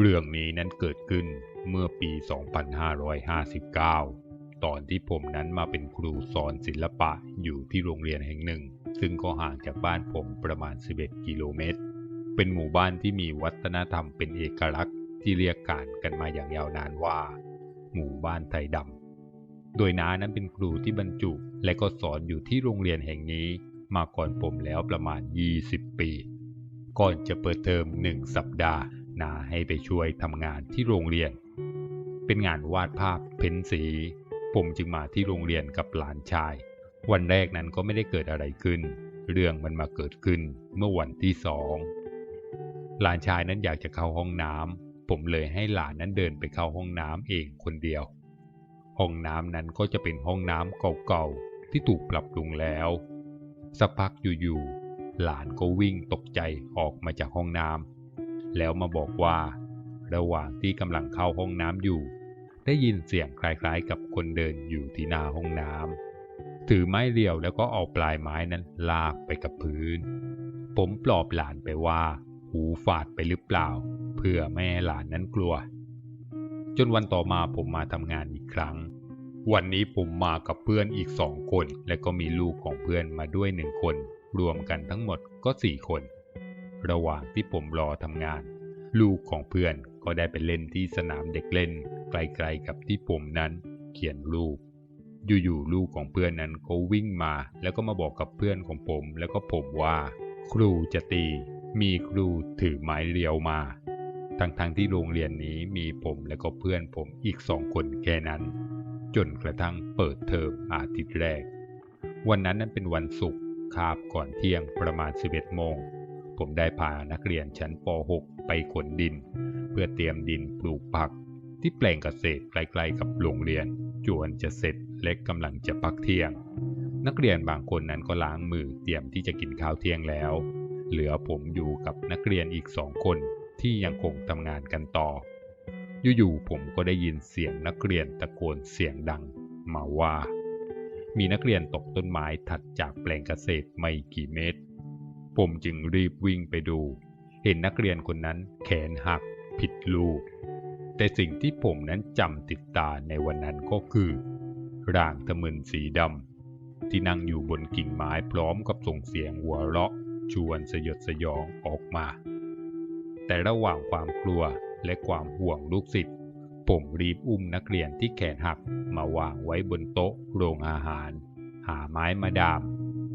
เรื่องนี้นั้นเกิดขึ้นเมื่อปี 2559 ตอนที่ผมนั้นมาเป็นครูสอนศิลปะอยู่ที่โรงเรียนแห่งหนึ่ง ซึ่งก็ห่างจากบ้านผมประมาณ 11 กิโลเมตร เป็นหมู่บ้านที่มีวัฒนธรรมเป็นเอกลักษณ์ที่เรียกการกันมาอย่างยาวนานว่า หมู่บ้านไทยดำ โดยน้านั้นเป็นครูที่บรรจุและก็สอนอยู่ที่โรงเรียนแห่งนี้มาก่อนผมแล้วประมาณ 20 ปี ก่อนจะเปิดเทอมหนึ่งสัปดาห์ นาให้ไปช่วยทำงานที่โรงเรียน เป็นงานวาดภาพเพ้นสี ผมจึงมาที่โรงเรียนกับหลานชาย วันแรกนั้นก็ไม่ได้เกิดอะไรขึ้น เรื่องมันมาเกิดขึ้นเมื่อวันที่สองหลานชายนั้นอยากจะเข้าห้องน้ำผมเลยให้หลานนั้นเดินไปเข้าห้องน้ำเองคนเดียว ห้องน้ำนั้นก็จะเป็นห้องน้ำเก่าๆที่ถูกปรับปรุงแล้ว สักพักอยู่ๆหลานก็วิ่งตกใจออกมาจากห้องน้ำ แล้วมาบอกว่า ระหว่างที่กำลังเข้าห้องน้ำอยู่ ได้ยินเสียงคล้ายๆ กับคนเดินอยู่ที่หน้าห้องน้ำถือไม้เรียวแล้วก็เอาปลายไม้นั้นลากไปกับพื้น ผมปลอบหลานไปว่า หูฝาดไปหรือเปล่า เพื่อแม่หลานนั้นกลัว จนวันต่อมาผมมาทำงานอีกครั้งวันนี้ผมมากับเพื่อนอีกสองคน และก็มีลูกของเพื่อนมาด้วยหนึ่งคน รวมกันทั้งหมดก็สี่คน ระหว่างที่ผมรอทำงาน ลูกของเพื่อนก็ได้ไปเล่นที่สนามเด็กเล่น ไกลๆกับที่ผมนั้นเขียนรูป อยู่ๆลูกของเพื่อนนั้นก็วิ่งมา แล้วก็มาบอกกับเพื่อนของผมแล้วก็ผมว่า ครูจะตี มีครูถือไม้เรียวมาทั้งๆทที่โรงเรียนนี้มีผมและก็เพื่อนผมอีกสองคนแค่นั้น จนกระทั่งเปิดเทอมอาทิตย์แรก วันนั้นนั้นเป็นวันศุกร์คาบก่อนเที่ยงประมาณ 11โมง ผมได้พานักเรียนชั้นป .6 ไปขนดิน เพื่อเตรียมดินปลูกผัก ที่แปลงเกษตรใกล้ๆกับโรงเรียน จวนจะเสร็จและกำลังจะพักเที่ยง นักเรียนบางคนนั้นก็ล้างมือเตรียมที่จะกินข้าวเที่ยงแล้ว เหลือผมอยู่กับนักเรียนอีกสองคนที่ยังคงทำงานกันต่อ อยู่ๆผมก็ได้ยินเสียงนักเรียนตะโกนเสียงดัง มาว่า มีนักเรียนตกต้นไม้ถัดจากแปลงเกษตรไม่กี่เมตร ผมจึงรีบวิ่งไปดู เห็นนักเรียนคนนั้นแขนหักผิดรูป แต่สิ่งที่ผมนั้นจำติดตาในวันนั้นก็คือร่างทะมึนสีดำที่นั่งอยู่บนกิ่งไม้พร้อมกับส่งเสียงหัวเราะชวนสยดสยองออกมา แต่ระหว่างความกลัวและความห่วงลูกศิษย์ผมรีบอุ้มนักเรียนที่แขนหักมาวางไว้บนโต๊ะโรงอาหาร หาไม้มาดาม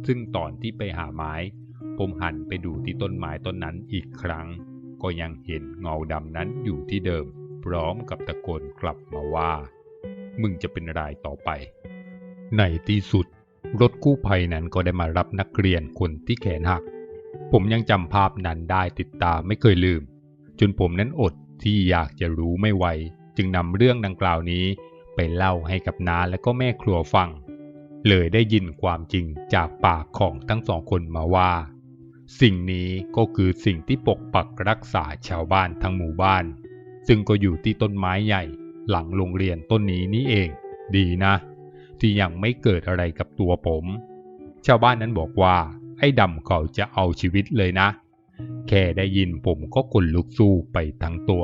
ซึ่งตอนที่ไปหาไม้ ผมหันไปดูที่ต้นไม้ต้นนั้นอีกครั้ง ก็ยังเห็นเงาดำนั้นอยู่ที่เดิม พร้อมกับตะโกนกลับมาว่า มึงจะเป็นรายต่อไป ในที่สุด รถกู้ภัยนั้นก็ได้มารับนักเรียนคนที่แขนหัก ผมยังจำภาพนั้นได้ติดตาไม่เคยลืม จนผมนั้นอดที่อยากจะรู้ไม่ไหวจึงนำเรื่องดังกล่าวนี้ไปเล่าให้กับน้าและก็แม่ครัวฟัง เลยได้ยินความจริงจากปากของทั้งสองคนมาว่า สิ่งนี้ก็คือสิ่งที่ปกปักรักษาชาวบ้านทั้งหมู่บ้าน ซึ่งก็อยู่ที่ต้นไม้ใหญ่หลังโรงเรียนต้นนี้นี่เอง ดีนะ ที่ยังไม่เกิดอะไรกับตัวผม ชาวบ้านนั้นบอกว่า ไอ้ดำเขาจะเอาชีวิตเลยนะ แค่ได้ยินผมก็ขนลุกสู้ไปทั้งตัว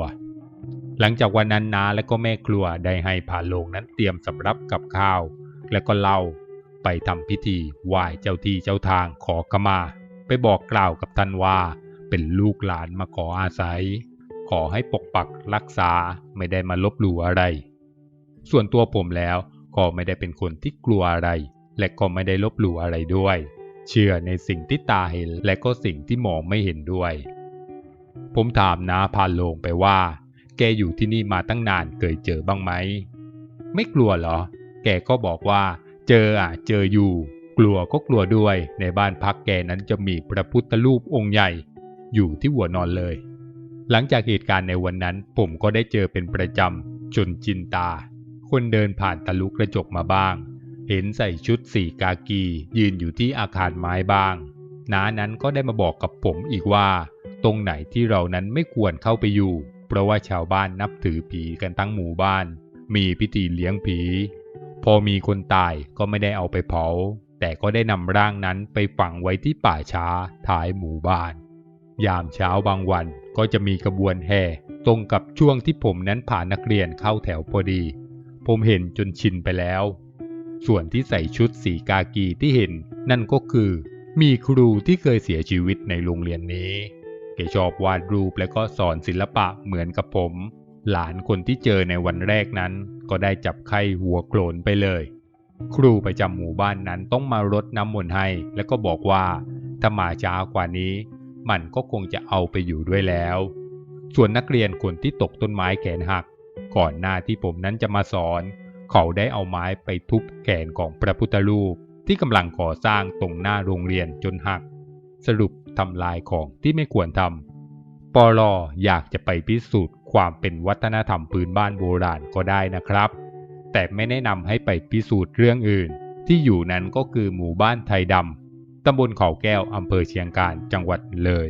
หลังจากวันนั้นนาและก็แม่ครัวได้ให้ผ่าโลงนั้นเตรียมสำรับกับข้าว และก็เล่าไปทำพิธีไหว้เจ้าที่เจ้าทางขอขมา ไปบอกกล่าวกับท่านว่า เป็นลูกหลานมาขออาศัย ขอให้ปกปักรักษาไม่ได้มาลบหลู่อะไร ส่วนตัวผมแล้วก็ไม่ได้เป็นคนที่กลัวอะไร และก็ไม่ได้ลบหลู่อะไรด้วย เชื่อในสิ่งที่ตาเห็นและก็สิ่งที่มองไม่เห็นด้วย ผมถามนาพานโลงไปว่า แกอยู่ที่นี่มาตั้งนานเคยเจอบ้างไหมไม่กลัวเหรอ แกก็บอกว่า เจออะเจออยู่ กลัวก็กลัวด้วยในบ้านพักแกนั้นจะมีพระพุทธรูปองค์ใหญ่ อยู่ที่หัวนอนเลย หลังจากเหตุการณ์ในวันนั้นผมก็ได้เจอเป็นประจำจนจินตา คนเดินผ่านทะลุกระจกมาบ้าง เห็นใส่ชุดสีกากียืนอยู่ที่อาคารไม้บ้างน้านั้นก็ได้มาบอกกับผมอีกว่า ตรงไหนที่เรานั้นไม่ควรเข้าไปอยู่ เพราะว่าชาวบ้านนับถือผีกันทั้งหมู่บ้าน มีพิธีเลี้ยงผี พอมีคนตายก็ไม่ได้เอาไปเผา แต่ก็ได้นำร่างนั้นไปฝังไว้ที่ป่าช้าท้ายหมู่บ้าน ยามเช้าบางวันก็จะมีกระบวนแห่ตรงกับช่วงที่ผมนั้นผ่านนักเรียนเข้าแถวพอดี ผมเห็นจนชินไปแล้ว ส่วนที่ใส่ชุดสีกากีที่เห็น นั่นก็คือ มีครูที่เคยเสียชีวิตในโรงเรียนนี้แกชอบวาดรูปและก็สอนศิลปะเหมือนกับผม หลานคนที่เจอในวันแรกนั้น ก็ได้จับไข้หัวโกรนไปเลย ครูประจำหมู่บ้านนั้นต้องมารดน้ำมนต์ให้ แล้วก็บอกว่าถ้ามาช้ากว่านี้ มันก็คงจะเอาไปอยู่ด้วยแล้ว ส่วนนักเรียนคนที่ตกต้นไม้แขนหัก ก่อนหน้าที่ผมนั้นจะมาสอน เขาได้เอาไม้ไปทุบแขนของพระพุทธรูปที่กำลังก่อสร้างตรงหน้าโรงเรียนจนหัก สรุปทำลายของที่ไม่ควรทำปอลออยากจะไปพิสูจน์ความเป็นวัฒนธรรมพื้นบ้านโบราณก็ได้นะครับ แต่ไม่แนะนำให้ไปพิสูจน์เรื่องอื่น ที่อยู่นั้นก็คือหมู่บ้านไทยดำตำบลเขาแก้วอำเภอเชียงการจังหวัดเลย